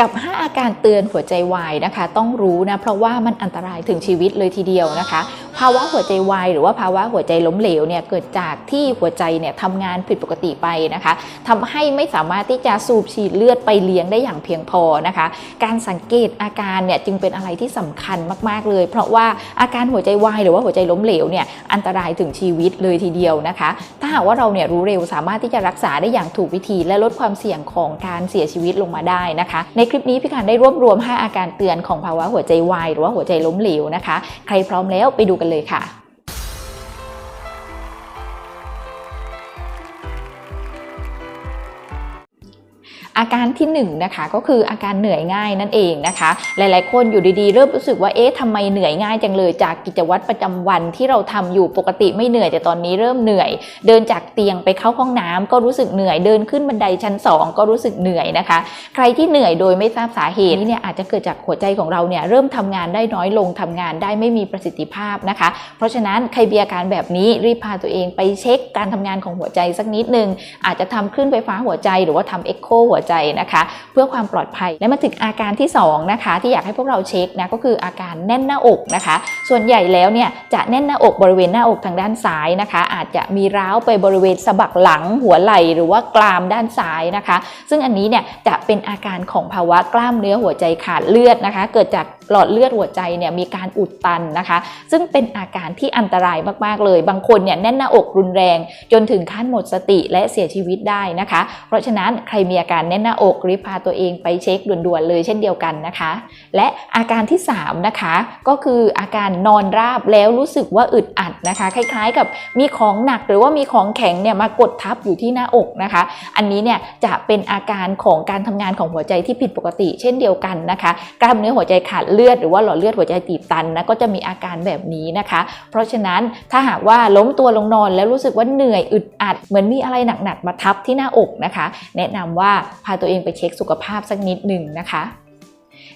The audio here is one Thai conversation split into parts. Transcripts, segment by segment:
กับ 5 อาการเตือนหัวใจวายนะคะ ต้องรู้นะเพราะว่ามันอันตรายถึงชีวิตเลยทีเดียวนะคะภาวะหัวใจวายหรือว่าภาวะหัวใจล้มเหลวเนี่ยเกิดจากที่หัวใจเนี่ยทำงานผิดปกติไปนะคะทำให้ไม่สามารถที่จะสูบฉีดเลือดไปเลี้ยงได้อย่างเพียงพอนะคะ การสังเกตอาการเนี่ยจึงเป็นอะไรที่สำคัญมาก ๆ เลย เพราะว่าอาการหัวใจวายหรือว่าหัวใจล้มเหลวเนี่ยอันตรายถึงชีวิตเลยทีเดียวนะคะ ถ้าหากว่าเราเนี่ยรู้เร็วสามารถที่จะรักษาได้อย่างถูกวิธี และลดความเสี่ยงของการเสียชีวิตลงมาได้นะคะ ในคลิปนี้พี่การได้รวบรวม 5 อาการเตือนของภาวะหัวใจวายหรือว่าหัวใจล้มเหลวนะคะ ใครพร้อมแล้วไปดูกันเลยค่ะ อาการที่1นงนะคะก็คืออาการเหนื่อยง่ายนั่นเองนะคะ หลายๆ คนอยู่ดีๆ เริ่มรู้สึกว่าเอ๊ะทำไมเหนื่อยง่ายจังเลยจากกิจวัตรประจำวันที่เราทำอยู่ปกติไม่เหนื่อยแต่ตอนนี้เริ่มเหนื่อย เดินจากเตียงไปเข้าห้องน้ำก็รู้สึกเหนื่อยเดินขึ้นบันไดชั้น 2 ก็รู้สึกเหนื่อยนะคะ ใครที่เหนื่อยโดยไม่ทราบสาเหตุนี่เนี่ยอาจจะเกิดจากหัวใจของเราเนี่ยเริ่มทำงานได้น้อยลงทำงานได้ไม่มีประสิทธิภาพนะคะ เพราะฉะนั้นใครมีอาการแบบนี้รีบพาตัวเองไปเช็คการทำงานของหัวใจสักนิดนึงอาจจะทำคลื่นไฟฟ้าหัวใจหรือว่าทำเอ็กโคหัวใจนะคะ เพื่อความปลอดภัยและมาถึงอาการที่2นะคะที่อยากให้พวกเราเช็คนะก็คืออาการแน่นหน้าอกนะคะ ส่วนใหญ่แล้วเนี่ยจะแน่นหน้าอกบริเวณหน้าอกทางด้านซ้ายนะคะ อาจจะมีร้าวไปบริเวณสะบักหลังหัวไหล่หรือว่ากรามด้านซ้ายนะคะ ซึ่งอันนี้เนี่ยจะเป็นอาการของภาวะกล้ามเนื้อหัวใจขาดเลือดนะคะ เกิดจาก หลอดเลือดหัวใจเนี่ยมีการอุดตันนะคะ ซึ่งเป็นอาการที่อันตรายมากๆเลย บางคนเนี่ยแน่นหน้าอกรุนแรง จนถึงขั้นหมดสติและเสียชีวิตได้นะคะ เพราะฉะนั้นใครมีอาการแน่นหน้าอกรีบพาตัวเองไปเช็คด่วนๆเลยเช่นเดียวกันนะคะ และอาการที่3นะคะก็คืออาการนอนราบแล้วรู้สึกว่าอึดอัดนะคะ คล้ายๆกับมีของหนักหรือว่ามีของแข็งเนี่ยมากดทับอยู่ที่หน้าอกนะคะ อันนี้เนี่ยจะเป็นอาการของการทำงานของหัวใจที่ผิดปกติ เช่นเดียวกันนะคะ กล้ามเนื้อหัวใจขาดเลือดลือดหรือว่าหลอดเลือดหัวใจตีบตันนะก็จะมีอาการแบบนี้นะคะ เพราะฉะนั้นถ้าหากว่าล้มตัวลงนอนแล้วรู้สึกว่าเหนื่อยอึดอัด เหมือนมีอะไรหนักๆมาทับที่หน้าอกนะคะ แนะนำว่าพาตัวเองไปเช็คสุขภาพสักนิดหนึ่งนะคะ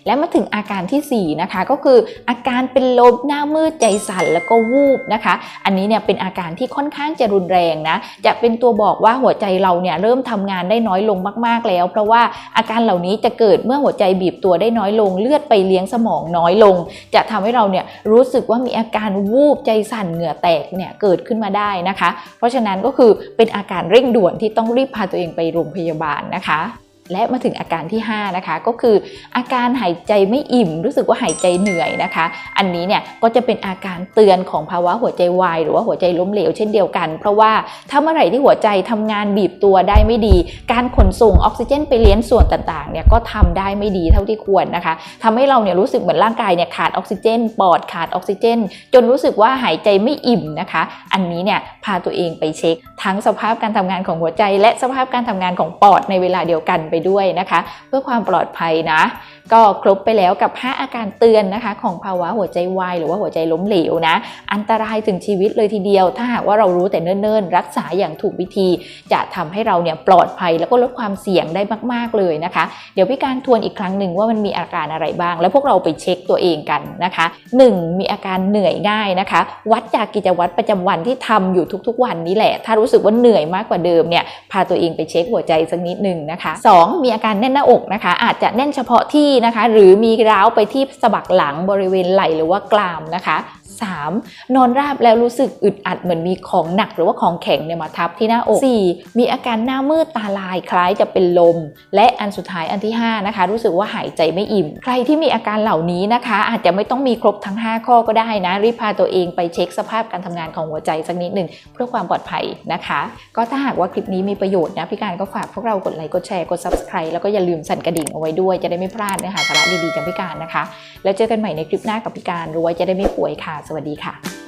และมาถึงอาการทีสี่ 4 นะคะ ก็คืออาการเป็นลมหน้ามืดใจสั่นแล้วก็วูบนะคะ อันนี้เนี่ยเป็นอาการที่ค่อนข้างจะรุนแรงนะจะเป็นตัวบอกว่าหัวใจเราเนี่ยเริ่มทำงานได้น้อยลงมาก ๆ แล้ว เพราะว่าอาการเหล่านี้จะเกิดเมื่อหัวใจบีบตัวได้น้อยลง เลือดไปเลี้ยงสมองน้อยลง จะทำให้เราเนี่ยรู้สึกว่ามีอาการวูบใจสั่นเหงื่อแตกเนี่ยเกิดขึ้นมาได้นะคะ เพราะฉะนั้นก็คือเป็นอาการเร่งด่วนที่ต้องรีบพาตัวเองไปโรงพยาบาลนะคะ และมาถึงอาการที่ 5 นะคะ ก็คืออาการหายใจไม่อิ่ม รู้สึกว่าหายใจเหนื่อยนะคะ อันนี้เนี่ยก็จะเป็นอาการเตือนของภาวะหัวใจวายหรือว่าหัวใจล้มเหลวเช่นเดียวกัน เพราะว่าถ้าเมื่อไหร่ที่หัวใจทำงานบีบตัวได้ไม่ดี การขนส่งออกซิเจนไปเลี้ยงส่วนต่างๆเนี่ยก็ทำได้ไม่ดีเท่าที่ควรนะคะทำให้เราเนี่ยรู้สึกเหมือนร่างกายเนี่ยขาดออกซิเจน ปอดขาดออกซิเจน จนรู้สึกว่าหายใจไม่อิ่มนะคะ อันนี้เนี่ยพาตัวเองไปเช็ค ทั้งสภาพการทำงานของหัวใจ และสภาพการทำงานของปอดในเวลาเดียวกันไปด้วยนะคะ เพื่อความปลอดภัยนะ ก็ครบไปแล้วกับ 5 อาการเตือนนะคะ ของภาวะหัวใจวายหรือว่าหัวใจล้มเหลวนะ อันตรายถึงชีวิตเลยทีเดียว ถ้าหากว่าเรารู้แต่เนิ่นๆ รักษาอย่างถูกวิธี จะทำให้เราเนี่ยปลอดภัยแล้วก็ลดความเสี่ยงได้มากๆเลยนะคะ เดี๋ยวพี่การทวนอีกครั้งหนึ่งว่ามันมีอาการอะไรบ้าง แล้วพวกเราไปเช็คตัวเองกันนะคะ 1. มีอาการเหนื่อยง่ายนะคะ วัดจากกิจวัตรประจำวันที่ทำอยู่ทุกๆ วันนี้แหละ ถ้ารู้สึกว่าเหนื่อยมากกว่าเดิมเนี่ยพาตัวเองไปเช็คหัวใจสักนิดหนึ่งนะคะ 2. มีอาการแน่นหน้าอกนะคะ อาจจะแน่นเฉพาะที่นะคะ หรือมีร้าวไปที่สะบักหลังบริเวณไหล่หรือว่ากรามนะคะ 3. นอนราบแล้วรู้สึกอึดอัดเหมือนมีของหนักหรือว่าของแข็งเนี่ยมาทับที่หน้าอก 4. มีอาการหน้ามืดตาลายคล้ายจะเป็นลม และอันสุดท้ายอันที่ 5 นะคะ รู้สึกว่าหายใจไม่อิ่ม ใครที่มีอาการเหล่านี้นะคะ อาจจะไม่ต้องมีครบทั้ง 5 ข้อก็ได้นะ รีบพาตัวเองไปเช็คสภาพการทำงานของหัวใจสักนิดหนึ่งเพื่อความปลอดภัยนะคะ ก็ถ้าหากว่าคลิปนี้มีประโยชน์นะพี่การก็ฝากพวกเรากดไลค์กดแชร์กด subscribe แล้วก็อย่าลืมสั่นกระดิ่งเอาไว้ด้วยจะได้ไม่พลาดเนื้อหาสาระดีๆจากพี่การนะคะ แล้วเจอกันใหม่ในคลิปหน้ากับพี่การรู้ไว้จะได้ไม่ป่วยค่ะสวัสดีค่ะ